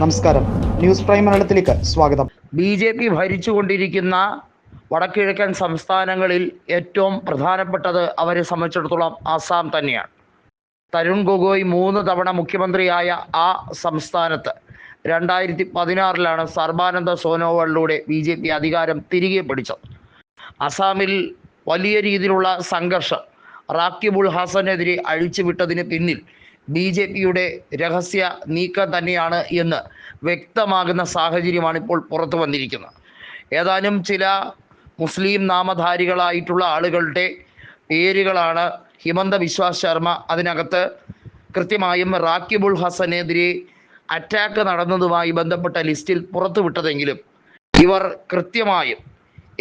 നമസ്കാരം. News prime മലയാളത്തിലേക്ക് സ്വാഗതം. ബി ജെ പി ഭരിച്ചുകൊണ്ടിരിക്കുന്ന വടക്കിഴക്കൻ സംസ്ഥാനങ്ങളിൽ ഏറ്റവും പ്രധാനപ്പെട്ടത് അവരെ സംബന്ധിച്ചിടത്തോളം ആസാം തന്നെയാണ്. തരുൺ ഗൊഗോയ് മൂന്ന് തവണ മുഖ്യമന്ത്രിയായ ആ സംസ്ഥാനത്ത് രണ്ടായിരത്തി പതിനാറിലാണ് സർബാനന്ദ സോനോവാളിലൂടെ ബി ജെ പി അധികാരം തിരികെ പിടിച്ചത്. അസാമിൽ വലിയ രീതിയിലുള്ള സംഘർഷം റാക്കിബുൾ ഹാസനെതിരെ അഴിച്ചുവിട്ടതിന് പിന്നിൽ ബി ജെ പിയുടെ രഹസ്യ നീക്കം തന്നെയാണ് എന്ന് വ്യക്തമാകുന്ന സാഹചര്യമാണ് ഇപ്പോൾ പുറത്തു വന്നിരിക്കുന്നത്. ഏതാനും ചില മുസ്ലിം നാമധാരികളായിട്ടുള്ള ആളുകളുടെ പേരുകളാണ് ഹിമന്ത വിശ്വാസ് ശർമ്മ അതിനകത്ത് കൃത്യമായും റാക്കിബുൾ ഹസനെതിരെ അറ്റാക്ക് നടന്നതുമായി ബന്ധപ്പെട്ട ലിസ്റ്റിൽ പുറത്തുവിട്ടതെങ്കിലും ഇവർ കൃത്യമായും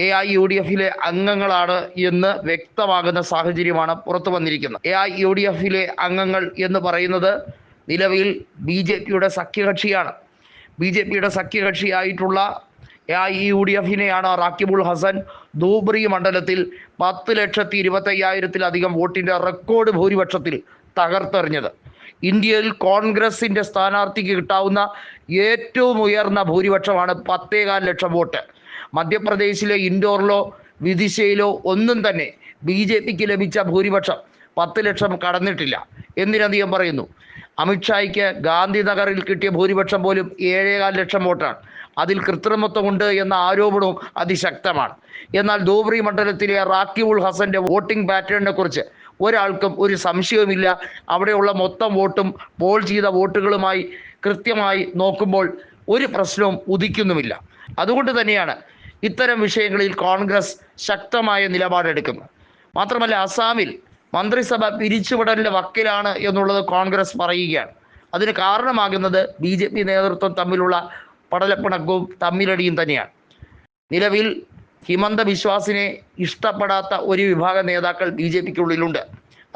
എ ഐ യു ഡി എഫിലെ അംഗങ്ങളാണ് എന്ന് വ്യക്തമാകുന്ന സാഹചര്യമാണ് പുറത്തു വന്നിരിക്കുന്നത്. എ ഐ യു ഡി എഫിലെ അംഗങ്ങൾ എന്ന് പറയുന്നത് നിലവിൽ ബി ജെ പിയുടെ സഖ്യകക്ഷിയാണ്. ബി ജെ പിയുടെ സഖ്യകക്ഷിയായിട്ടുള്ള എ ഐ യു ഡി എഫിനെയാണ് റാക്കിബുൾ ഹസൻ ധൂബ്രി മണ്ഡലത്തിൽ പത്ത് ലക്ഷത്തി ഇരുപത്തയ്യായിരത്തിലധികം വോട്ടിന്റെ റെക്കോർഡ് ഭൂരിപക്ഷത്തിൽ തകർത്തെറിഞ്ഞത്. ഇന്ത്യയിൽ കോൺഗ്രസിന്റെ സ്ഥാനാർത്ഥിക്ക് കിട്ടാവുന്ന ഏറ്റവും ഉയർന്ന ഭൂരിപക്ഷമാണ് പത്തേകാൽ ലക്ഷം വോട്ട്. മധ്യപ്രദേശിലെ ഇൻഡോറിലോ വിദിശയിലോ ഒന്നും തന്നെ ബി ജെ പിക്ക് ലഭിച്ച ഭൂരിപക്ഷം പത്ത് ലക്ഷം കടന്നിട്ടില്ല. എന്തിനധികം പറയുന്നു അമിത്ഷായ്ക്ക് ഗാന്ധിനഗറിൽ കിട്ടിയ ഭൂരിപക്ഷം പോലും ഏഴേകാൽ ലക്ഷം വോട്ടാണ്. അതിൽ കൃത്രിമത്വമുണ്ട് എന്ന ആരോപണവും അതിശക്തമാണ്. എന്നാൽ ധൂബ്രി മണ്ഡലത്തിലെ റാക്കിബുൾ ഹസന്റെ വോട്ടിംഗ് പാറ്റേണിനെ കുറിച്ച് ഒരാൾക്കും ഒരു സംശയവുമില്ല. അവിടെയുള്ള മൊത്തം വോട്ടും പോൾ ചെയ്ത വോട്ടുകളുമായി കൃത്യമായി നോക്കുമ്പോൾ ഒരു പ്രശ്നവും ഉദിക്കുന്നുമില്ല. അതുകൊണ്ട് തന്നെയാണ് ഇത്തരം വിഷയങ്ങളിൽ കോൺഗ്രസ് ശക്തമായ നിലപാടെടുക്കുന്നു. മാത്രമല്ല അസാമിൽ മന്ത്രിസഭ പിരിച്ചുവിടലിന്റെ വക്കിലാണ് എന്നുള്ളത് കോൺഗ്രസ് പറയുകയാണ്. അതിന് കാരണമാകുന്നത് ബി ജെ പി നേതൃത്വം തമ്മിലുള്ള പടലപ്പിണക്കവും തമ്മിലടിയും തന്നെയാണ്. നിലവിൽ ഹിമന്ത ബിശ്വാസിനെ ഇഷ്ടപ്പെടാത്ത ഒരു വിഭാഗം നേതാക്കൾ ബി ജെ പിക്കുള്ളിലുണ്ട്.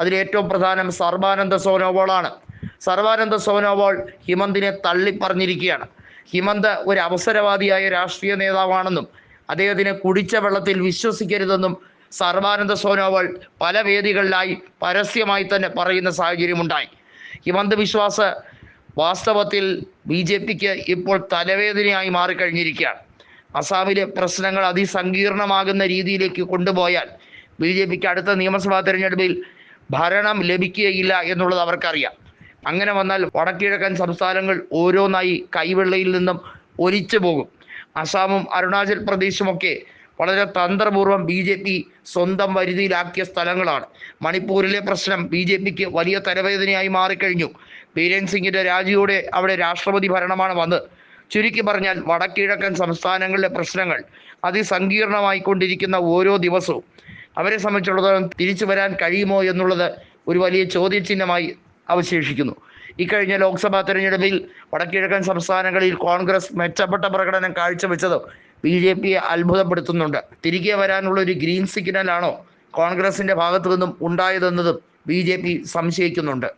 അതിൽ ഏറ്റവും പ്രധാനം സർബാനന്ദ സോനോവാളാണ്. സർബാനന്ദ സോനോവാൾ ഹിമന്തിനെ തള്ളിപ്പറഞ്ഞിരിക്കുകയാണ്. ഹിമന്ത് ഒരു അവസരവാദിയായ രാഷ്ട്രീയ നേതാവാണെന്നും അദ്ദേഹത്തിന് കുടിച്ച വെള്ളത്തിൽ വിശ്വസിക്കരുതെന്നും സർവാനന്ദ സോനോവാൾ പല വേദികളിലായി പരസ്യമായി തന്നെ പറയുന്ന സാഹചര്യമുണ്ടായി. ഹിമന്ത് വിശ്വാസ് വാസ്തവത്തിൽ ബി ജെ പിക്ക് ഇപ്പോൾ തലവേദനയായി മാറിക്കഴിഞ്ഞിരിക്കുകയാണ്. അസാമിലെ പ്രശ്നങ്ങൾ അതിസങ്കീർണമാകുന്ന രീതിയിലേക്ക് കൊണ്ടുപോയാൽ ബി ജെ പിക്ക് അടുത്ത നിയമസഭാ തെരഞ്ഞെടുപ്പിൽ ഭരണം ലഭിക്കുകയില്ല എന്നുള്ളത് അവർക്കറിയാം. അങ്ങനെ വന്നാൽ വടക്കിഴക്കൻ സംസ്ഥാനങ്ങൾ ഓരോന്നായി കൈവെള്ളയിൽ നിന്നും ഒലിച്ചു പോകും അസാമും അരുണാചൽ പ്രദേശുമൊക്കെ വളരെ തന്ത്രപൂർവം ബി ജെ പി സ്വന്തം വരുതിയിലാക്കിയ സ്ഥലങ്ങളാണ്. മണിപ്പൂരിലെ പ്രശ്നം ബി ജെ പിക്ക് വലിയ തലവേദനയായി മാറിക്കഴിഞ്ഞു. ബീരൻ സിംഗിന്റെ രാജിയോടെ അവിടെ രാഷ്ട്രപതി ഭരണമാണ് വന്നത് ചുരുക്കി പറഞ്ഞാൽ വടക്കിഴക്കൻ സംസ്ഥാനങ്ങളിലെ പ്രശ്നങ്ങൾ അതിസങ്കീർണമായി കൊണ്ടിരിക്കുന്ന ഓരോ ദിവസവും. അവരെ സംബന്ധിച്ചിടത്തോളം തിരിച്ചു വരാൻ കഴിയുമോ എന്നുള്ളത് ഒരു വലിയ ചോദ്യചിഹ്നമായി അവശേഷിക്കുന്നു. ഇക്കഴിഞ്ഞ ലോക്സഭാ തെരഞ്ഞെടുപ്പിൽ വടക്കിഴക്കൻ സംസ്ഥാനങ്ങളിൽ കോൺഗ്രസ് മെച്ചപ്പെട്ട പ്രകടനം കാഴ്ചവെച്ചത് ബി ജെ പിയെ അത്ഭുതപ്പെടുത്തുന്നുണ്ട്. തിരികെ വരാനുള്ള ഒരു ഗ്രീൻ സിഗ്നലാണോ കോൺഗ്രസിന്റെ ഭാഗത്തു നിന്നും ഉണ്ടായതെന്നതും ബി ജെ പി സംശയിക്കുന്നുണ്ട്.